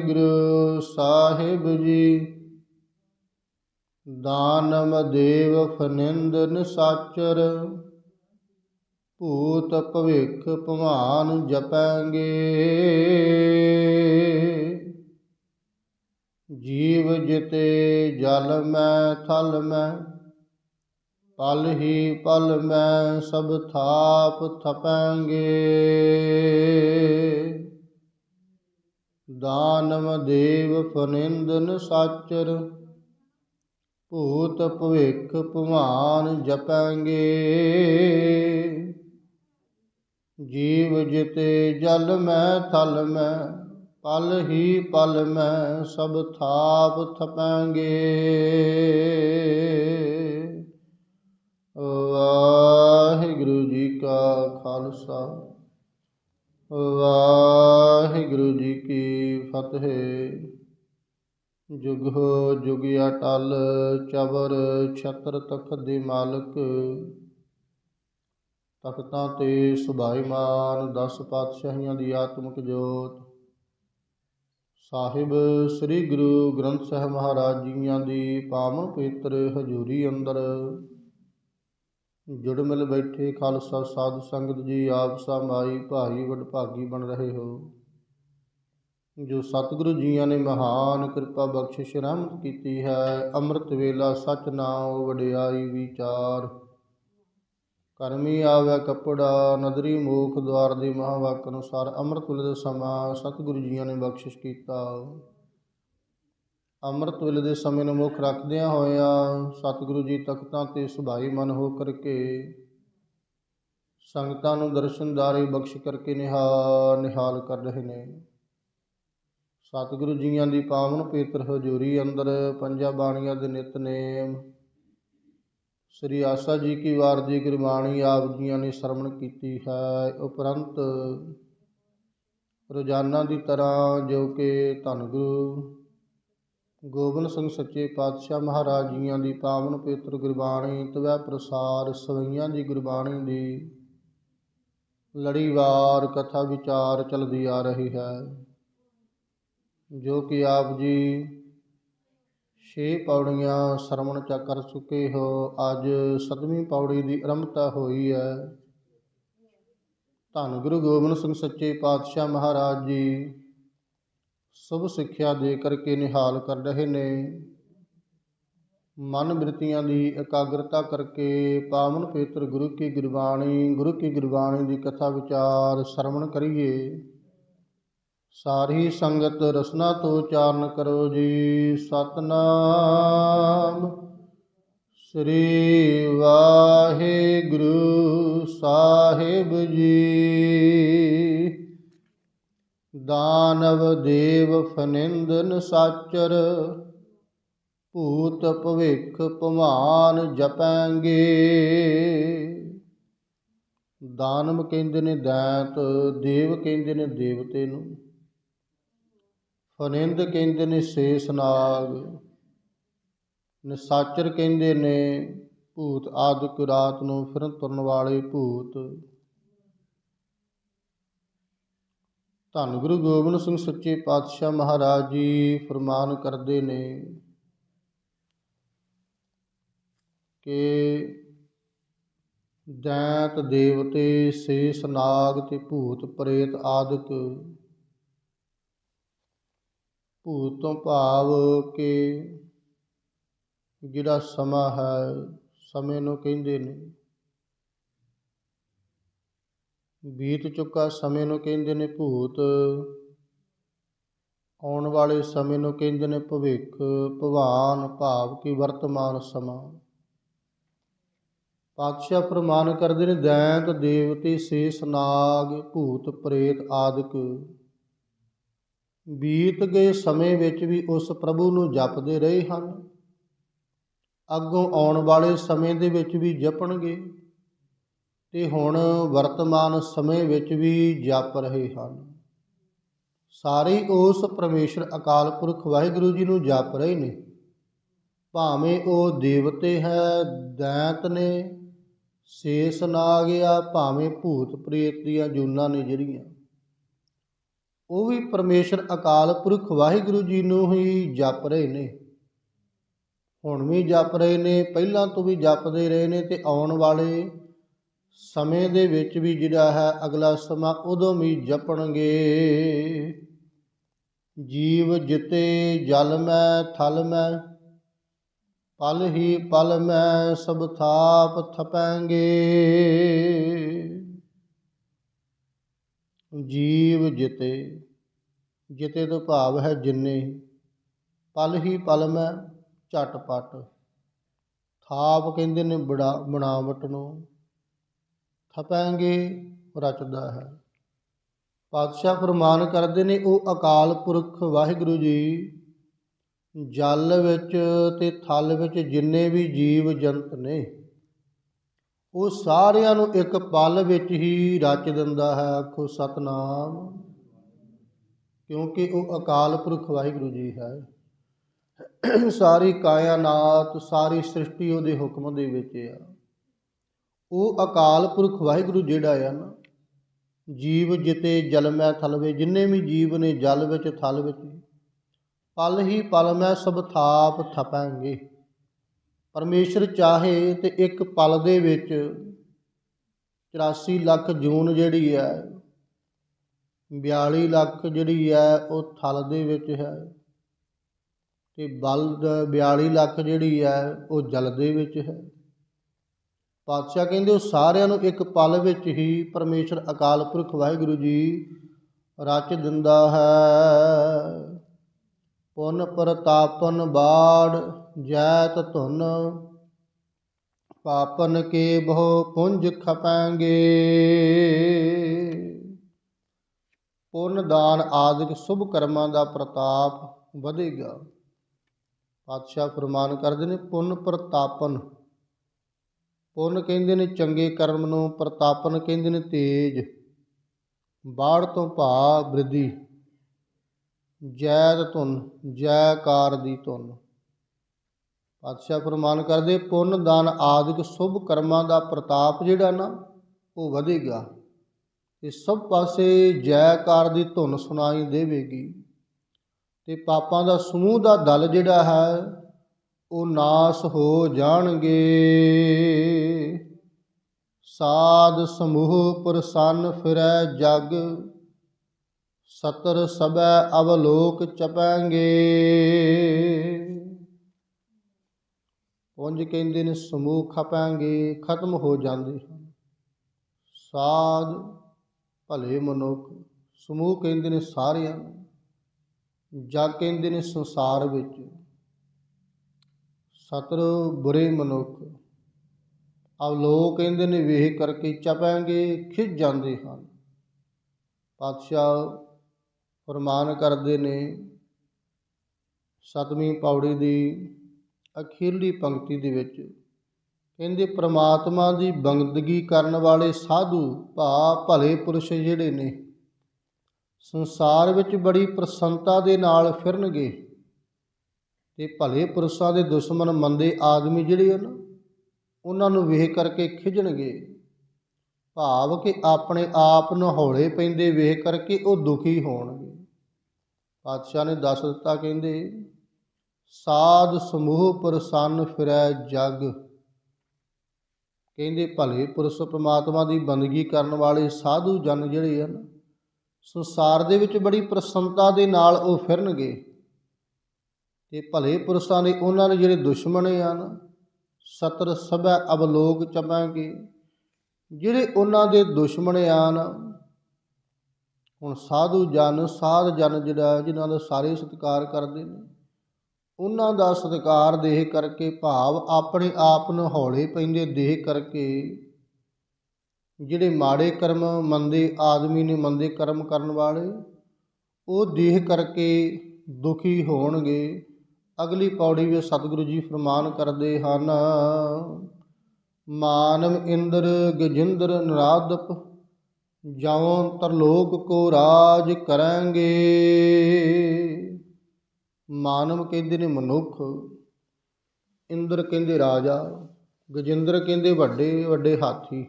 ਵਾਹਿਗੁਰੂ ਸਾਹਿਬ ਜੀ। ਦਾਨਮ ਦੇਵ ਫਨਿੰਦਨ ਸਾਚਰ ਭੂਤ ਭਵਿਖ ਭਵਾਨ ਜਪਾਂਗੇ। ਜੀਵ ਜਿਤੇ ਜਲ ਮੈਂ, ਥਲ ਮੈਂ, ਪਲ ਹੀ ਪਲ ਮੈਂ, ਸਭ ਥਾਪ ਥਪਾਂਗੇ। ਦਾਨਮ ਦੇਵ ਫਨਿੰਦਨ ਸਾਚਰ, ਭੂਤ ਭਵਿੱਖ ਭਵਾਨ ਜਪਾਂਗੇ। ਜੀਵ ਜਿਤੇ ਜਲ ਮੈਂ, ਥਲ ਮੈਂ, ਪਲ ਹੀ ਪਲ ਮੈਂ, ਸਭ ਥਾਪ ਥਪਾਂਗੇ। ਵਾਹਿਗੁਰੂ ਜੀ ਕਾ ਖਾਲਸਾ। ਵਾਹਿਗੁਰੂ ਜੀ ਕੀ ਫਤਿਹ। ਜੁਗੋ ਜੁਗ ਅਟਲ ਚਬਰ ਛਤਰ ਤਖਤ ਦੇ ਮਾਲਕ। ਤਖਤਾਂ ਤੇ ਸੁਭਾਈਮਾਨ ਦਸ ਪਾਤਸ਼ਾਹੀਆਂ ਦੀ ਆਤਮਿਕ ਜੋਤ। ਸਾਹਿਬ ਸ੍ਰੀ ਗੁਰੂ ਗ੍ਰੰਥ ਸਾਹਿਬ ਮਹਾਰਾਜ ਜੀਆਂ ਦੀ ਪਾਵਨ ਪਵਿੱਤਰ ਹਜ਼ੂਰੀ ਅੰਦਰ ਜੁੜ ਮਿਲ ਬੈਠੇ ਖਾਲਸਾ ਸਾਧ ਸੰਗਤ ਜੀ, ਆਪ ਸਮਾਈ ਭਾਈ ਵਡਭਾਗੀ ਬਣ ਰਹੇ ਹੋ। ਜੋ ਸਤਿਗੁਰੂ ਜੀਆਂ ਨੇ ਮਹਾਨ ਕਿਰਪਾ ਬਖਸ਼ਿਸ਼ ਰਹਿਮਤ ਕੀਤੀ ਹੈ, ਅੰਮ੍ਰਿਤ ਵੇਲਾ ਸਚ ਨਾਮ ਵਡਿਆਈ ਵਿਚਾਰ। ਕਰਮੀ ਆਵੇ ਕਪੜਾ, ਨਦਰੀ ਮੋਖ ਦਵਾਰ ਦੇ ਮਹਾਵਾਕ ਅਨੁਸਾਰ ਅੰਮ੍ਰਿਤ ਵੇਲੇ ਦਾ ਸਮਾਂ ਸਤਿਗੁਰੂ ਜੀਆਂ ਨੇ ਬਖਸ਼ਿਸ਼ ਕੀਤਾ। ਅੰਮ੍ਰਿਤ ਵੇਲੇ ਦੇ ਸਮੇਂ ਨੂੰ ਮੁੱਖ ਰੱਖਦਿਆਂ ਹੋਇਆਂ ਸਤਿਗੁਰੂ ਜੀ ਤਖਤਾਂ ਤੇ ਸੁਭਾਈ ਮਨ ਹੋ ਕਰਕੇ ਸੰਗਤਾਂ ਨੂੰ ਦਰਸ਼ਨਦਾਰੀ ਬਖਸ਼ ਕਰਕੇ ਨਿਹਾਲ ਨਿਹਾਲ ਕਰ ਰਹੇ ਨੇ। ਸਤਿਗੁਰੂ ਜੀਆਂ ਦੀ ਪਾਵਨ ਪੇਤਰ ਹਜ਼ੂਰੀ ਅੰਦਰ ਪੰਜਾਂ ਬਾਣੀਆਂ ਦੇ ਨਿਤਨੇਮ ਸ੍ਰੀ ਆਸਾ ਜੀ ਕੀ ਵਾਰ ਦੀ ਗੁਰਬਾਣੀ ਆਪ ਜੀਆਂ ਨੇ ਸ਼ਰਵਣ ਕੀਤੀ ਹੈ। ਉਪਰੰਤ ਰੋਜ਼ਾਨਾ ਦੀ ਤਰ੍ਹਾਂ ਜੋ ਕਿ ਧੰਨ ਗੁਰੂ ਗੋਬਿੰਦ ਸਿੰਘ ਸੱਚੇ ਪਾਤਸ਼ਾਹ ਮਹਾਰਾਜ ਜੀਆਂ ਦੀ ਪਾਵਨ ਪਵਿੱਤਰ ਗੁਰਬਾਣੀ, ਤਵੈ ਪ੍ਰਸਾਰ ਸਵਈਆਂ ਦੀ ਗੁਰਬਾਣੀ ਦੀ ਲੜੀਵਾਰ ਕਥਾ ਵਿਚਾਰ ਚੱਲਦੀ ਆ ਰਹੀ ਹੈ। ਜੋ ਕਿ ਆਪ ਜੀ ਛੇ ਪੌੜੀਆਂ ਸ਼ਰਵਣ ਚਾ ਕਰ ਚੁੱਕੇ ਹੋ, ਅੱਜ ਸਤਵੀਂ ਪੌੜੀ ਦੀ ਆਰੰਭਤਾ ਹੋਈ ਹੈ। ਧੰਨ ਗੁਰੂ ਗੋਬਿੰਦ ਸਿੰਘ ਸੱਚੇ ਪਾਤਸ਼ਾਹ ਮਹਾਰਾਜ ਜੀ। ਸੁਭ ਸਿੱਖਿਆ ਦੇ ਕਰਕੇ ਨਿਹਾਲ ਕਰ ਰਹੇ ਨੇ। ਮਨ ਬਿਰਤੀਆਂ ਦੀ ਇਕਾਗਰਤਾ ਕਰਕੇ ਪਾਵਨ ਪਵਿੱਤਰ ਗੁਰੂ ਕੀ ਗੁਰਬਾਣੀ, ਗੁਰੂ ਕੀ ਗੁਰਬਾਣੀ ਦੀ ਕਥਾ ਵਿਚਾਰ ਸ਼ਰਵਣ ਕਰੀਏ। ਸਾਰੀ ਸੰਗਤ ਰਸਨਾ ਤੋਂ ਉਚਾਰਨ ਕਰੋ ਜੀ। ਸਤਨਾਮ। ਸ੍ਰੀ ਵਾਹਿਗੁਰੂ ਸਾਹਿਬ ਜੀ। ਦਾਨਵ ਦੇਵ ਫਨਿੰਦਨ ਸਾਚਰ ਭੂਤ ਭਵਿਖ ਭਵਾਨ ਜਪਾਂਗੇ। ਦਾਨਵ ਕਹਿੰਦੇ ਨੇ ਦੈਂਤ, ਦੇਵ ਕਹਿੰਦੇ ਨੇ ਦੇਵਤੇ ਨੂੰ। ਫਨਿੰਦ ਕਹਿੰਦੇ ਨੇ ਸ਼ੇਸ਼ ਨਾਗ, ਨਿਸਾਚਰ ਕਹਿੰਦੇ ਨੇ ਭੂਤ ਆਦਿਕ ਰਾਤ ਨੂੰ ਫਿਰਨ ਤੁਰਨ ਵਾਲੇ ਭੂਤ। ਧੰਨ ਗੁਰੂ ਗੋਬਿੰਦ ਸਿੰਘ ਸੱਚੇ ਪਾਤਸ਼ਾਹ ਮਹਾਰਾਜ ਜੀ, ਫਰਮਾਨ ਕਰਦੇ ਨੇ ਕਿ ਦੈਂਤ ਦੇਵਤੇ, ਸ਼ੇਸ਼ ਨਾਗ ਤੇ ਭੂਤ ਪ੍ਰੇਤ ਆਦਿਕ ਭੂਤ ਤੋਂ ਭਾਵ ਕਿ ਜਿਹੜਾ ਸਮਾਂ ਹੈ, ਸਮੇਂ ਨੂੰ ਕਹਿੰਦੇ ਨੇ। ਬੀਤ ਚੁੱਕਾ ਸਮੇਂ ਨੂੰ ਕਹਿੰਦੇ ਨੇ ਭੂਤ। ਆਉਣ ਵਾਲੇ ਸਮੇਂ ਨੂੰ ਕਹਿੰਦੇ ਨੇ ਭਵਿੱਖ। ਭਵਾਨ ਭਾਵ ਕਿ ਵਰਤਮਾਨ ਸਮਾਂ। ਪਾਤਸ਼ਾਹ ਪ੍ਰਮਾਨ ਕਰਦੇ ਨੇ, ਦੈਂਤ, ਦੇਵਤੇ, ਸ਼ੇਸ਼, ਨਾਗ, ਭੂਤ, ਪ੍ਰੇਤ ਆਦਿਕ ਬੀਤ ਗਏ ਸਮੇਂ ਵਿੱਚ ਵੀ ਉਸ ਪ੍ਰਭੂ ਨੂੰ ਜਪਦੇ ਰਹੇ ਹਨ। ਅੱਗੋਂ ਆਉਣ ਵਾਲੇ ਸਮੇਂ ਦੇ ਵਿੱਚ ਵੀ ਜਪਣਗੇ। ਤੇ ਹੁਣ ਵਰਤਮਾਨ ਸਮੇਂ ਵਿੱਚ ਵੀ ਜਾਪ ਰਹੇ ਹਨ। ਸਾਰੇ ਉਸ ਪਰਮੇਸ਼ਰ ਅਕਾਲ ਪੁਰਖ ਵਾਹਿਗੁਰੂ ਜੀ ਨੂੰ ਜਾਪ ਰਹੇ ਨੇ। ਭਾਵੇਂ ਉਹ ਦੇਵਤੇ ਹੈ, ਦੈਂਤ ਨੇ, ਸ਼ੇਸ਼ ਨਾਗ ਆ, ਭਾਵੇਂ ਭੂਤ ਪ੍ਰੇਤ ਦੀਆਂ ਜੂਨਾਂ ਨੇ ਜਿਹੜੀਆਂ। ਉਹ ਵੀ ਪਰਮੇਸ਼ਰ ਅਕਾਲ ਪੁਰਖ ਵਾਹਿਗੁਰੂ ਜੀ ਨੂੰ ਹੀ ਜਪ ਰਹੇ ਨੇ। ਹੁਣ ਵੀ ਜਪ ਰਹੇ ਨੇ, ਪਹਿਲਾਂ ਤੋਂ ਵੀ ਜਪਦੇ ਰਹੇ ਨੇ ਤੇ ਆਉਣ ਵਾਲੇ ਸਮੇਂ ਦੇ ਵਿੱਚ ਵੀ ਜਿਹੜਾ ਹੈ ਅਗਲਾ ਸਮਾਂ ਉਦੋਂ ਵੀ ਜਪਣਗੇ। ਜੀਵ ਜਿਤੇ ਜਲ ਮੈਂ, ਥਲ ਮੈਂ, ਪਲ ਹੀ ਪਲ ਮੈਂ, ਸਭ ਥਾਪ ਥਪਾਂਗੇ। ਜੀਵ ਜਿਤੇ ਜਿਤੇ ਤੋਂ ਭਾਵ ਹੈ ਜਿੰਨੇ, ਪਲ ਹੀ ਪਲ ਮੈਂ, ਝਟਪਟ। ਥਾਪ ਕਹਿੰਦੇ ਨੇ ਬੜਾ, ਬਣਾਵਟ ਨੂੰ। ਥਪਾਂਗੇ ਰਚਦਾ ਹੈ। ਪਾਤਸ਼ਾਹ ਫਰਮਾਨ ਕਰਦੇ ਨੇ, ਉਹ ਅਕਾਲ ਪੁਰਖ ਵਾਹਿਗੁਰੂ ਜੀ, ਜਲ ਵਿੱਚ ਤੇ ਥਲ ਵਿੱਚ ਜਿੰਨੇ ਵੀ ਜੀਵ ਜੰਤ ਨੇ, ਉਹ ਸਾਰਿਆਂ ਨੂੰ ਇੱਕ ਪਲ ਵਿੱਚ ਹੀ ਰਚ ਦਿੰਦਾ ਹੈ ਆਖੋ ਸਤਨਾਮ, ਕਿਉਂਕਿ ਉਹ ਅਕਾਲ ਪੁਰਖ ਵਾਹਿਗੁਰੂ ਜੀ ਹੈ। ਸਾਰੀ ਕਾਇਨਾਤ, ਸਾਰੀ ਸ੍ਰਿਸ਼ਟੀ ਉਹਦੇ ਹੁਕਮ ਦੇ ਵਿੱਚ ਆ। ਉਹ ਅਕਾਲ ਪੁਰਖ ਵਾਹਿਗੁਰੂ ਜਿਹੜਾ ਆ ਨਾ, ਜੀਵ ਜਿਤੇ ਜਲ ਮੈਂ ਥਲ ਜਿੰਨੇ ਵੀ ਜੀਵ ਨੇ ਜਲ ਵਿੱਚ ਥਲ ਵਿੱਚ, ਪਲ ਹੀ ਪਲ ਮੈਂ ਸਭ ਥਾਪ ਥਪਾਂਗੇ। ਪਰਮੇਸ਼ਰ ਚਾਹੇ ਤੇ ਇੱਕ ਪਲ ਦੇ ਵਿੱਚ 84 ਲੱਖ ਜੂਨ ਜਿਹੜੀ ਹੈ 42 ਲੱਖ ਜਿਹੜੀ ਹੈ ਉਹ ਥਲ ਦੇ ਵਿੱਚ ਹੈ। ਤੇ ਬਲ 42 ਲੱਖ ਜਿਹੜੀ ਹੈ ਉਹ ਜਲ ਦੇ ਵਿੱਚ ਹੈ। ਪਾਤਸ਼ਾਹ ਕਹਿੰਦੇ ਉਹ ਸਾਰਿਆਂ ਨੂੰ ਇੱਕ ਪਲ ਵਿੱਚ ਹੀ ਪਰਮੇਸ਼ਰ ਅਕਾਲ ਪੁਰਖ ਵਾਹਿਗੁਰੂ ਜੀ ਰਚ ਦਿੰਦਾ ਹੈ। ਪੁਨ ਪ੍ਰਤਾਪਨ ਬਾੜ ਜੈਤ ਧੁਨ, ਪਾਪਨ ਕੇ ਬਹੁ ਪੁੰਜ ਖਪਾਂਗੇ। ਪੁੰਨ ਦਾਨ ਆਦਿਕ ਸੁਭ ਕਰਮਾਂ ਦਾ ਪ੍ਰਤਾਪ ਵਧੇਗਾ। ਪਾਤਸ਼ਾਹ ਫਰਮਾਨ ਕਰਦੇ ਨੇ ਪੁੰਨ ਪ੍ਰਤਾਪਨ। ਪੁੰਨ ਕਹਿੰਦੇ ਨੇ, ਚੰਗੇ ਕਰਮ ਨੂੰ ਪ੍ਰਤਾਪਨ ਕਹਿੰਦੇ ਨੇ ਤੇਜ। ਬਾੜ ਤੋਂ ਭਾ ਬ੍ਰਿਧੀ ਜੈਦ ਧੁਨ, ਜੈਕਾਰ ਦੀ ਧੁਨ। ਪਾਤਸ਼ਾਹ ਫਰਮਾਨ ਕਰਦੇ, ਪੁੰਨ, ਦਾਨ ਆਦਿਕ ਸ਼ੁਭ ਕਰਮਾਂ ਦਾ ਪ੍ਰਤਾਪ ਜਿਹੜਾ ਨਾ, ਉਹ ਵਧੇਗਾ। ਤੇ ਸਭ ਪਾਸੇ ਜੈਕਾਰ ਦੀ ਧੁਨ ਸੁਣਾਈ ਦੇਵੇਗੀ। ਤੇ ਪਾਪਾਂ ਦਾ ਸਮੂਹ ਦਾ ਦਲ ਜਿਹੜਾ ਹੈ, ਉਹ ਨਾਸ ਹੋ ਜਾਣਗੇ। ਸਾਧ ਸਮੂਹ ਪ੍ਰਸੰਨ ਫਿਰੈ ਜਗ, ਸਤਰ ਸਬੈ ਅਵਲੋਕ ਚਪਾਂਗੇ। ਪੁੰਜ ਕਹਿੰਦੇ ਨੇ ਸਮੂਹ ਖਪਾਂਗੇ, ਖਤਮ ਹੋ ਜਾਂਦੇ ਹਨ। ਸਾਧ ਭਲੇ ਮਨੁੱਖ, ਸਮੂਹ ਕਹਿੰਦੇ ਨੇ ਸਾਰਿਆਂ ਨੂੰ, ਜਗ ਕਹਿੰਦੇ ਨੇ ਸੰਸਾਰ ਵਿੱਚ। ਸਤਰ ਬੁਰੇ ਮਨੁੱਖ ਅਵਲੋਕ ਕਹਿੰਦੇ ਨੇ ਵੇਖ ਕਰਕੇ ਚਪਾਂਗੇ ਖਿੱਚ ਜਾਂਦੇ ਹਨ। ਪਾਤਸ਼ਾਹ ਫਰਮਾਨ ਕਰਦੇ ਨੇ, ਸਤਵੀਂ ਪੌੜੀ ਦੀ ਅਖੀਰਲੀ ਪੰਕਤੀ ਦੇ ਵਿੱਚ ਕਹਿੰਦੇ, ਪ੍ਰਮਾਤਮਾ ਦੀ ਬੰਦਗੀ ਕਰਨ ਵਾਲੇ ਸਾਧੂ ਭਾ ਭਲੇ ਪੁਰਸ਼ ਜਿਹੜੇ ਨੇ, ਸੰਸਾਰ ਵਿੱਚ ਬੜੀ ਪ੍ਰਸੰਨਤਾ ਦੇ ਨਾਲ ਫਿਰਨਗੇ ਤੇ ਭਲੇ ਪੁਰਸ਼ਾਂ ਦੇ ਦੁਸ਼ਮਣ ਮੰਦੇ ਆਦਮੀ ਜਿਹੜੇ ਹਨ ਉਹਨਾਂ ਨੂੰ ਵੇਖ ਕਰਕੇ ਖਿਝਣਗੇ। ਭਾਵ ਕਿ ਆਪਣੇ ਆਪ ਨੂੰ ਹੌਲੇ ਪੈਂਦੇ ਵੇਖ ਕਰਕੇ ਉਹ ਦੁਖੀ ਹੋਣਗੇ। ਪਾਤਸ਼ਾਹ ਨੇ ਦੱਸ ਦਿੱਤਾ, ਕਹਿੰਦੇ, ਸਾਧ ਸਮੂਹ ਪ੍ਰਸੰਨ ਫਿਰੈ ਜਗ। ਕਹਿੰਦੇ, ਭਲੇ ਪੁਰਸ਼ ਪ੍ਰਮਾਤਮਾ ਦੀ ਬੰਦਗੀ ਕਰਨ ਵਾਲੇ ਸਾਧੂ ਜਨ ਜਿਹੜੇ ਹਨ, ਸੰਸਾਰ ਦੇ ਵਿੱਚ ਬੜੀ ਪ੍ਰਸੰਨਤਾ ਦੇ ਨਾਲ ਉਹ ਫਿਰਨਗੇ। ਤੇ ਭਲੇ ਪੁਰਸ਼ਾਂ ਦੇ ਉਹਨਾਂ ਦੇ ਜਿਹੜੇ ਦੁਸ਼ਮਣ ਹਨ ਸਤਰ ਸਭੈ ਅਵਲੋਕ ਚਪਾਂਗੇ ਜਿਹੜੇ ਉਹਨਾਂ ਦੇ ਦੁਸ਼ਮਣ ਆਨ, ਹੁਣ ਸਾਧੂ ਜਨ, ਸਾਧ ਜਨ ਜਿਹੜਾ ਜਿਨ੍ਹਾਂ ਦਾ ਸਾਰੇ ਸਤਿਕਾਰ ਕਰਦੇ ਨੇ, ਉਹਨਾਂ ਦਾ ਸਤਿਕਾਰ ਦੇਖ ਕਰਕੇ ਭਾਵ ਆਪਣੇ ਆਪ ਨੂੰ ਹੌਲੇ ਪੈਂਦੇ ਦੇਖ ਕਰਕੇ, ਜਿਹੜੇ ਮਾੜੇ ਕਰਮ ਮੰਦੇ ਆਦਮੀ ਨੇ ਮੰਦੇ ਕਰਮ ਕਰਨ ਵਾਲੇ, ਉਹ ਦੇਖ ਕਰਕੇ ਦੁਖੀ ਹੋਣਗੇ। ਅਗਲੀ ਪੌੜੀ ਵਿੱਚ ਸਤਿਗੁਰੂ ਜੀ ਫਰਮਾਨ ਕਰਦੇ ਹਨ, ਮਾਨਵ ਇੰਦਰ ਗਜਿੰਦਰ ਨਰਾਦਪ ਜਾਵੋਂ ਤਰਲੋਕ ਕੋ ਰਾਜ ਕਰਾਂਗੇ। ਮਾਨਵ ਕਹਿੰਦੇ ਨੇ ਮਨੁੱਖ, ਇੰਦਰ ਕਹਿੰਦੇ ਰਾਜਾ, ਗਜਿੰਦਰ ਕਹਿੰਦੇ ਵੱਡੇ ਵੱਡੇ ਹਾਥੀ।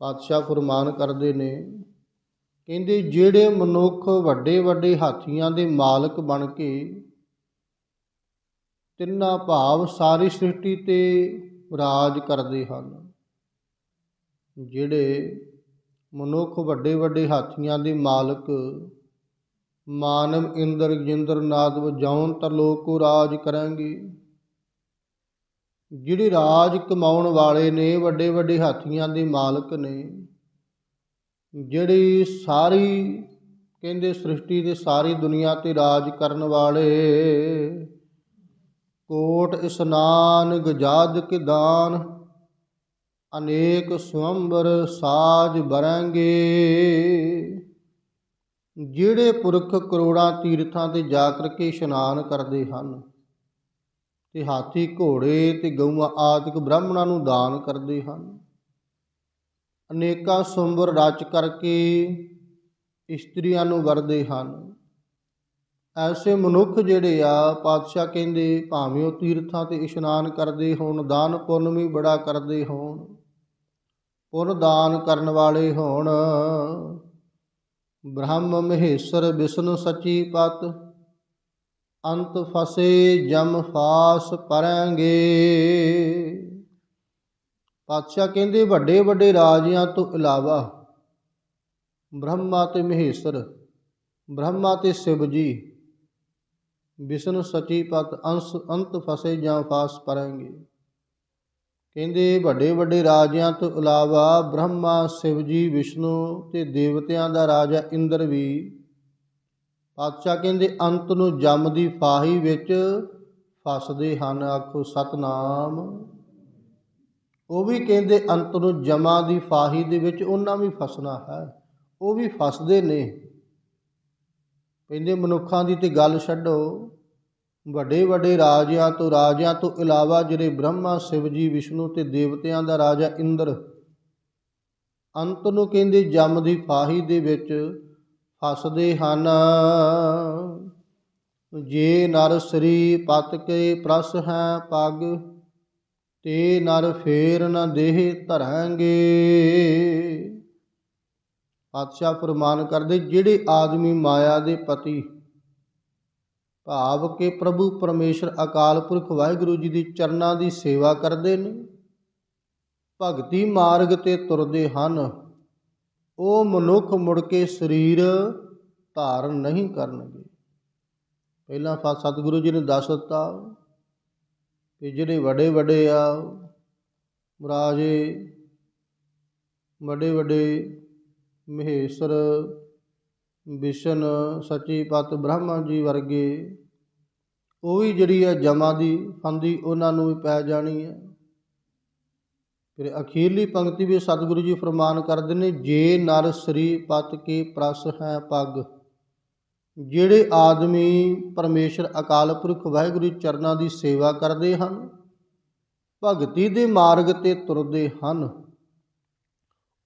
ਪਾਤਸ਼ਾਹ ਫਰਮਾਨ ਕਰਦੇ ਨੇ, ਕਹਿੰਦੇ ਜਿਹੜੇ ਮਨੁੱਖ ਵੱਡੇ ਵੱਡੇ ਹਾਥੀਆਂ ਦੇ ਮਾਲਕ ਬਣ ਕੇ ਤਿੰਨਾ ਭਾਵ ਸਾਰੀ ਸ੍ਰਿਸ਼ਟੀ ਤੇ ਰਾਜ ਕਰਦੇ ਹਨ। ਜਿਹੜੇ ਮਨੁੱਖ ਵੱਡੇ ਵੱਡੇ ਹਾਥੀਆਂ ਦੇ ਮਾਲਕ, ਮਾਨਵ ਇੰਦਰ ਜਿੰਦਰ ਨਾਦਵ ਜੌਨ ਲੋਕ ਕੋ ਰਾਜ ਕਰਾਂਗੇ। ਜਿਹੜੇ ਰਾਜ ਕਮਾਉਣ ਵਾਲੇ ਨੇ, ਵੱਡੇ ਵੱਡੇ ਹਾਥੀਆਂ ਦੇ ਮਾਲਕ ਨੇ, ਜਿਹੜੀ ਸਾਰੀ, ਕਹਿੰਦੇ ਸ੍ਰਿਸ਼ਟੀ ਦੇ ਸਾਰੀ ਦੁਨੀਆ ਤੇ ਰਾਜ ਕਰਨ ਵਾਲੇ ਕੋਟ ਇਸਨਾਨ ਗਜਾਦ ਕੇ ਦਾਨ, ਅਨੇਕ ਸਵੰਬਰ ਸਾਜ ਬਰਾਂਗੇ। ਜਿਹੜੇ ਪੁਰਖ ਕਰੋੜਾਂ ਤੀਰਥਾਂ ਤੇ ਜਾ ਕਰਕੇ ਇਸ਼ਨਾਨ ਕਰਦੇ ਹਨ, ਤੇ ਹਾਥੀ ਘੋੜੇ ਤੇ ਗਊਆਂ ਆਦਿਕ ਬ੍ਰਾਹਮਣਾਂ ਨੂੰ ਦਾਨ ਕਰਦੇ ਹਨ, ਅਨੇਕਾਂ ਸੁੰਬਰ ਰਚ ਕਰਕੇ ਇਸਤਰੀਆਂ ਨੂੰ ਵਰਦੇ ਹਨ। ਐਸੇ ਮਨੁੱਖ ਜਿਹੜੇ ਆ, ਪਾਤਸ਼ਾਹ ਕਹਿੰਦੇ ਭਾਵੇਂ ਉਹ ਤੀਰਥਾਂ ਤੇ ਇਸ਼ਨਾਨ ਕਰਦੇ ਹੋਣ, ਦਾਨ ਪੁੰਨ ਵੀ ਬੜਾ ਕਰਦੇ ਹੋਣ, ਪੁੰਨ ਦਾਨ ਕਰਨ ਵਾਲੇ ਹੋਣ। ਬ੍ਰਹਮ ਮਹੇਸ਼ਰ ਵਿਸ਼ਨੂੰ ਸਚੀ ਪਤ, ਅੰਤ ਫਸੇ ਜਮ ਫਾਸ ਪਰਾਂਗੇ। ਪਾਤਸ਼ਾਹ ਕਹਿੰਦੇ ਵੱਡੇ ਵੱਡੇ ਰਾਜਿਆਂ ਤੋਂ ਇਲਾਵਾ ਬ੍ਰਹਮਾ ਤੇ ਮਹੇਸ਼ਰ, ਬ੍ਰਹਮਾ ਤੇ ਸ਼ਿਵ ਜੀ ਵਿਸ਼ਨ ਸਚੀ ਪਤ ਅੰਸ ਅੰਤ ਫਸੇ ਜਾਂ ਫਾਸ ਪਰਾਂਗੇ। ਕਹਿੰਦੇ, ਵੱਡੇ ਵੱਡੇ ਰਾਜਿਆਂ ਤੋਂ ਇਲਾਵਾ ਬ੍ਰਹਮਾ, ਸ਼ਿਵ ਜੀ, ਵਿਸ਼ਨੂੰ ਤੇ ਦੇਵਤਿਆਂ ਦਾ ਰਾਜਾ ਇੰਦਰ ਵੀ ਪਾਤਸ਼ਾਹ ਕਹਿੰਦੇ, ਅੰਤ ਨੂੰ ਜਮ ਦੀ ਫਾਹੀ ਵਿੱਚ ਫਸਦੇ ਹਨ। ਆਖੋ, ਸਤਨਾਮ। ਉਹ ਵੀ ਕਹਿੰਦੇ, ਅੰਤ ਨੂੰ ਜਮਾ ਦੀ ਫਾਹੀ ਦੇ ਵਿੱਚ ਉਹਨਾਂ ਵੀ ਫਸਣਾ ਹੈ। ਉਹ ਵੀ ਫਸਦੇ ਨੇ। ਕਹਿੰਦੇ ਮਨੁੱਖਾਂ ਦੀ ਤੇ ਗੱਲ ਛੱਡੋ। ਵੱਡੇ ਵੱਡੇ ਰਾਜਿਆਂ ਤੋਂ ਰਾਜਿਆਂ ਤੋਂ ਇਲਾਵਾ ਜਿਹੜੇ ਬ੍ਰਹਮਾ, ਸ਼ਿਵ ਜੀ, ਵਿਸ਼ਨੂੰ ਤੇ ਦੇਵਤਿਆਂ ਦਾ ਰਾਜਾ ਇੰਦਰ, ਅੰਤ ਨੂੰ ਕਹਿੰਦੇ ਜਮ ਦੀ ਫਾਹੀ ਦੇ ਵਿੱਚ ਫਸਦੇ ਹਨ। ਜੇ ਨਰ ਸ੍ਰੀ ਪਤ ਕੇ ਪ੍ਰਸ ਹੈ ਪਗ, ਤੇ ਨਰ ਫੇਰ ਨ ਦੇਹ ਧਰਾਂਗੇ ਪਾਤਸ਼ਾਹ ਫਰਮਾਨ ਕਰਦੇ, ਜਿਹੜੇ ਆਦਮੀ ਮਾਇਆ ਦੇ ਪਤੀ ਭਾਵ ਕਿ ਪ੍ਰਭੂ ਪਰਮੇਸ਼ਰ ਅਕਾਲ ਪੁਰਖ ਵਾਹਿਗੁਰੂ ਜੀ ਦੀ ਚਰਨਾਂ ਦੀ ਸੇਵਾ ਕਰਦੇ ਨੇ, ਭਗਤੀ ਮਾਰਗ ਤੇ ਤੁਰਦੇ ਹਨ, ਉਹ ਮਨੁੱਖ ਮੁੜ ਕੇ ਸਰੀਰ ਧਾਰਨ ਨਹੀਂ ਕਰਨਗੇ। ਪਹਿਲਾਂ ਫਾ, ਸਤਿਗੁਰੂ ਜੀ ਨੇ ਦੱਸ ਦਿੱਤਾ ਕਿ ਜਿਹੜੇ ਵੱਡੇ ਵੱਡੇ ਆ ਰਾਜੇ ਵੱਡੇ ਵੱਡੇ ਮਹੇਸ਼ਰ ਵਿਸ਼ਨ ਸੱਚੀ ਪਤ ਬ੍ਰਹਮਾ ਜੀ ਵਰਗੇ। ਉਹ ਵੀ ਜਿਹੜੀ ਹੈ ਜਮਾ ਦੀ ਫੰਦੀ ਉਹਨਾਂ ਨੂੰ ਵੀ ਪੈ ਜਾਣੀ ਹੈ। ਫਿਰ ਅਖੀਰਲੀ ਪੰਕਤੀ ਵੀ ਸਤਿਗੁਰੂ ਜੀ ਫਰਮਾਨ ਕਰਦੇ ਨੇ, ਜੇ ਨਰ ਸ੍ਰੀ ਪਤ ਕੇ ਪ੍ਰਸ ਹੈ ਪੱਗ, ਜਿਹੜੇ ਆਦਮੀ ਪਰਮੇਸ਼ਰ ਅਕਾਲ ਪੁਰਖ ਵਾਹਿਗੁਰੂ ਚਰਨਾਂ ਦੀ ਸੇਵਾ ਕਰਦੇ ਹਨ, ਭਗਤੀ ਦੇ ਮਾਰਗ ਤੇ ਤੁਰਦੇ ਹਨ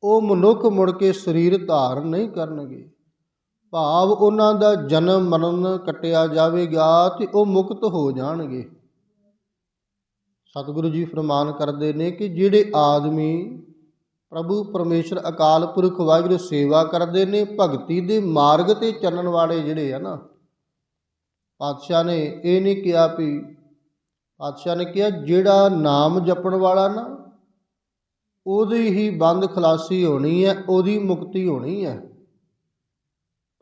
ਉਹ ਮਨੁੱਖ ਮੁੜ ਕੇ ਸਰੀਰ ਧਾਰਨ ਨਹੀਂ ਕਰਨਗੇ। ਭਾਵ ਉਹਨਾਂ ਦਾ ਜਨਮ ਮਰਨ ਕੱਟਿਆ ਜਾਵੇਗਾ ਤੇ ਉਹ ਮੁਕਤ ਹੋ ਜਾਣਗੇ। ਸਤਿਗੁਰੂ ਜੀ ਫਰਮਾਨ ਕਰਦੇ ਨੇ ਕਿ ਜਿਹੜੇ ਆਦਮੀ ਪ੍ਰਭੂ ਪਰਮੇਸ਼ਰ ਅਕਾਲ ਪੁਰਖ ਵਾਹਿਗੁਰੂ ਸੇਵਾ ਕਰਦੇ ਨੇ, ਭਗਤੀ ਦੇ ਮਾਰਗ ਤੇ ਚੱਲਣ ਵਾਲੇ ਜਿਹੜੇ ਆ ਨਾ, ਪਾਤਸ਼ਾਹ ਨੇ ਇਹ ਨਹੀਂ ਕਿਹਾ ਵੀ, ਪਾਤਸ਼ਾਹ ਨੇ ਕਿਹਾ ਜਿਹੜਾ ਨਾਮ ਜਪਣ ਵਾਲਾ ਨਾ ਉਹਦੀ ਹੀ ਬੰਦ ਖਲਾਸੀ ਹੋਣੀ ਹੈ, ਉਹਦੀ ਮੁਕਤੀ ਹੋਣੀ ਹੈ।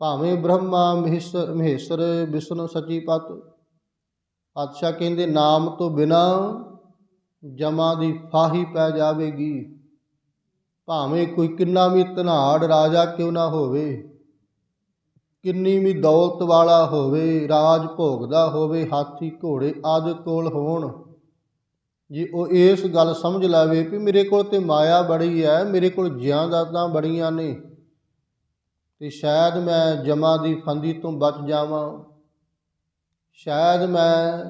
ਭਾਵੇਂ ਬ੍ਰਹਮਾ ਮਹੇਸ਼ਰ ਮਹੇਸ਼ਰ ਵਿਸ਼ਨੂੰ ਸਚੀ ਪਤ, ਪਾਤਸ਼ਾਹ ਕਹਿੰਦੇ ਨਾਮ ਤੋਂ ਬਿਨਾ ਜਮਾ ਦੀ ਫਾਹੀ ਪੈ ਜਾਵੇਗੀ। ਭਾਵੇਂ ਕੋਈ ਕਿੰਨਾ ਵੀ ਧਨਾੜ ਰਾਜਾ ਕਿਉਂ ਨਾ ਹੋਵੇ, ਕਿੰਨੀ ਵੀ ਦੌਲਤ ਵਾਲਾ ਹੋਵੇ, ਰਾਜ ਭੋਗਦਾ ਹੋਵੇ, ਹਾਥੀ ਘੋੜੇ ਆਦਿ ਕੋਲ ਹੋਣ ਜੇ ਉਹ ਇਸ ਗੱਲ ਸਮਝ ਲਾਵੇ ਵੀ ਮੇਰੇ ਕੋਲ ਤੇ ਮਾਇਆ ਬੜੀ ਹੈ ਮੇਰੇ ਕੋਲ ਜਿਆਦਾਤਾਂ ਬੜੀਆਂ ਨੇ ਤੇ ਸ਼ਾਇਦ ਮੈਂ ਜਮਾ ਦੀ ਫੰਦੀ ਤੋਂ ਬਚ ਜਾਵਾਂ। ਸ਼ਾਇਦ ਮੈਂ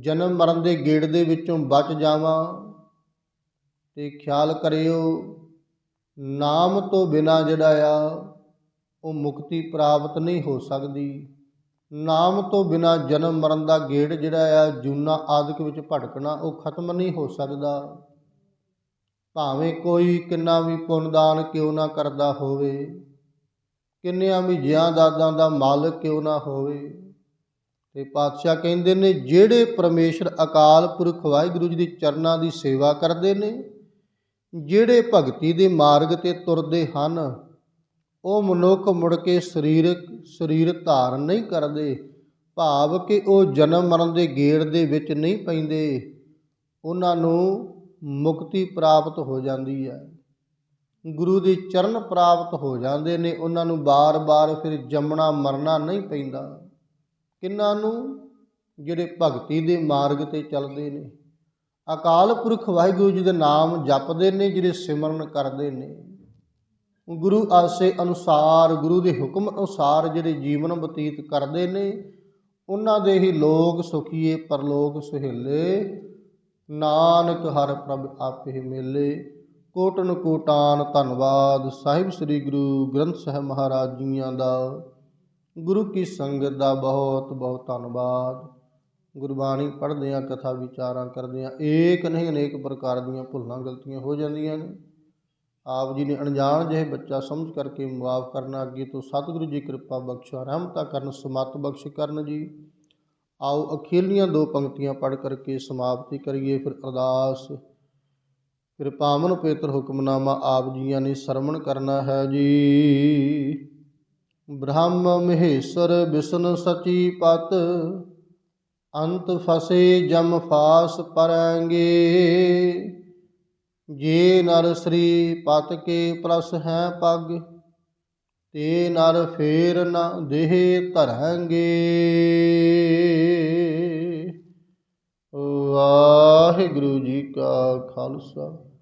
ਜਨਮ ਮਰਨ ਦੇ ਗੇੜ ਦੇ ਵਿੱਚੋਂ ਬਚ ਜਾਵਾਂ। ਤੇ ਖਿਆਲ ਕਰਿਓ, ਨਾਮ ਤੋਂ ਬਿਨਾ ਜਿਹੜਾ ਆ, ਉਹ ਮੁਕਤੀ ਪ੍ਰਾਪਤ ਨਹੀਂ ਹੋ ਸਕਦੀ। ਨਾਮ ਤੋਂ ਬਿਨਾ ਜਨਮ ਮਰਨ ਦਾ ਗੇੜ ਜਿਹੜਾ ਆ, ਜੂਨਾ ਆਦਿਕ ਵਿੱਚ ਭਟਕਣਾ, ਉਹ ਖਤਮ ਨਹੀਂ ਹੋ ਸਕਦਾ। ਭਾਵੇਂ ਕੋਈ ਕਿੰਨਾ ਵੀ ਪੁੰਨਦਾਨ ਕਿਉਂ ਨਾ ਕਰਦਾ ਹੋਵੇ, ਕਿੰਨਿਆਂ ਵੀ ਜਿਆਂ ਦਾਦਾਂ ਦਾ ਮਾਲਕ ਕਿਉਂ ਨਾ ਹੋਵੇ। ਤੇ ਪਾਤਸ਼ਾਹ ਕਹਿੰਦੇ ਨੇ, ਜਿਹੜੇ ਪਰਮੇਸ਼ਰ ਅਕਾਲ ਪੁਰਖ ਵਾਹਿਗੁਰੂ ਜੀ ਦੇ ਚਰਨਾਂ ਦੀ ਸੇਵਾ ਕਰਦੇ ਨੇ, ਜਿਹੜੇ ਭਗਤੀ ਦੇ ਮਾਰਗ ਤੇ ਤੁਰਦੇ ਹਨ ਉਹ ਮਨੁੱਖ ਮੁੜ ਕੇ ਸਰੀਰਕ ਸਰੀਰ ਧਾਰਨ ਨਹੀਂ ਕਰਦੇ, ਭਾਵ ਕਿ ਉਹ ਜਨਮ ਮਰਨ ਦੇ ਗੇੜ ਦੇ ਵਿੱਚ ਨਹੀਂ ਪੈਂਦੇ। ਉਹਨਾਂ ਨੂੰ ਮੁਕਤੀ ਪ੍ਰਾਪਤ ਹੋ ਜਾਂਦੀ ਹੈ। ਗੁਰੂ ਦੇ ਚਰਨ ਪ੍ਰਾਪਤ ਹੋ ਜਾਂਦੇ ਨੇ, ਉਹਨਾਂ ਨੂੰ ਬਾਰ-ਬਾਰ ਫਿਰ ਜੰਮਣਾ, ਮਰਨਾ ਨਹੀਂ ਪੈਂਦਾ। ਕਿੰਨਾਂ ਨੂੰ? ਜਿਹੜੇ ਭਗਤੀ ਦੇ ਮਾਰਗ ਤੇ ਚੱਲਦੇ ਨੇ। ਅਕਾਲ ਪੁਰਖ ਵਾਹਿਗੁਰੂ ਜੀ ਦੇ ਨਾਮ ਜਪਦੇ ਨੇ, ਜਿਹੜੇ ਸਿਮਰਨ ਕਰਦੇ ਨੇ। ਗੁਰੂ ਆਸੇ ਅਨੁਸਾਰ, ਗੁਰੂ ਦੇ ਹੁਕਮ ਅਨੁਸਾਰ ਜਿਹੜੇ ਜੀਵਨ ਬਤੀਤ ਕਰਦੇ ਨੇ, ਉਹਨਾਂ ਦੇ ਹੀ ਲੋਕ ਸੁਖੀਏ, ਪਰਲੋਕ ਸੁਹੇਲੇ। ਨਾਨਕ ਹਰ ਪ੍ਰਭ ਆਪੇ ਮੇਲੇ। ਕੋਟਨ ਕੋਟਾਨ ਧੰਨਵਾਦ। ਸਾਹਿਬ ਸ੍ਰੀ ਗੁਰੂ ਗ੍ਰੰਥ ਸਾਹਿਬ ਮਹਾਰਾਜ ਜੀਆਂ ਦਾ। ਗੁਰੂ ਕੀ ਸੰਗਤ ਦਾ ਬਹੁਤ ਬਹੁਤ ਧੰਨਵਾਦ। ਗੁਰਬਾਣੀ ਪੜ੍ਹਦੇ ਆ ਕਥਾ ਵਿਚਾਰਾਂ ਕਰਦੇ ਆ ਏਕ ਨਹੀਂ ਅਨੇਕ ਪ੍ਰਕਾਰ ਦੀਆਂ ਭੁੱਲਾਂ, ਗਲਤੀਆਂ ਹੋ ਜਾਂਦੀਆਂ ਨੇ। ਆਪ ਜੀ ਨੇ ਅਣਜਾਣ ਜਿਹੇ ਬੱਚਾ ਸਮਝ ਕਰਕੇ ਮੁਆਫ਼ ਕਰਨਾ ਅੱਗੇ ਤੋਂ ਸਤਿਗੁਰੂ ਜੀ ਕਿਰਪਾ ਬਖਸ਼ਾ, ਰਹਿਮਤਾ ਕਰਨ, ਸਮਤ ਬਖਸ਼ ਕਰਨ ਜੀ। ਆਓ ਅਖੀਲੀਆਂ ਦੋ ਪੰਕਤੀਆਂ ਪੜ੍ਹ ਕਰਕੇ ਸਮਾਪਤੀ ਕਰੀਏ, ਫਿਰ ਅਰਦਾਸ। ਫਿਰ ਪਾਵਨ ਪਵਿੱਤਰ ਹੁਕਮਨਾਮਾ ਆਪ ਜੀਆਂ ਨੇ ਸਰਵਣ ਕਰਨਾ ਹੈ ਜੀ। ਬ੍ਰਹਮ ਮਹੇਸ਼ਰ ਵਿਸ਼ਨ ਸਚੀ ਪਤ, ਅੰਤ ਫਸੇ ਜਮ ਫਾਸ ਪਰਾਂਗੇ। ਜੇ ਨਰ ਸ੍ਰੀ ਪਤ ਕੇ ਪ੍ਰਸ ਹੈ ਪਗ, ਤੇ ਨਰ ਫੇਰ ਨਾ ਦੇਹ ਧਰਾਂਗੇ ਵਾਹਿਗੁਰੂ ਜੀ ਕਾ ਖਾਲਸਾ।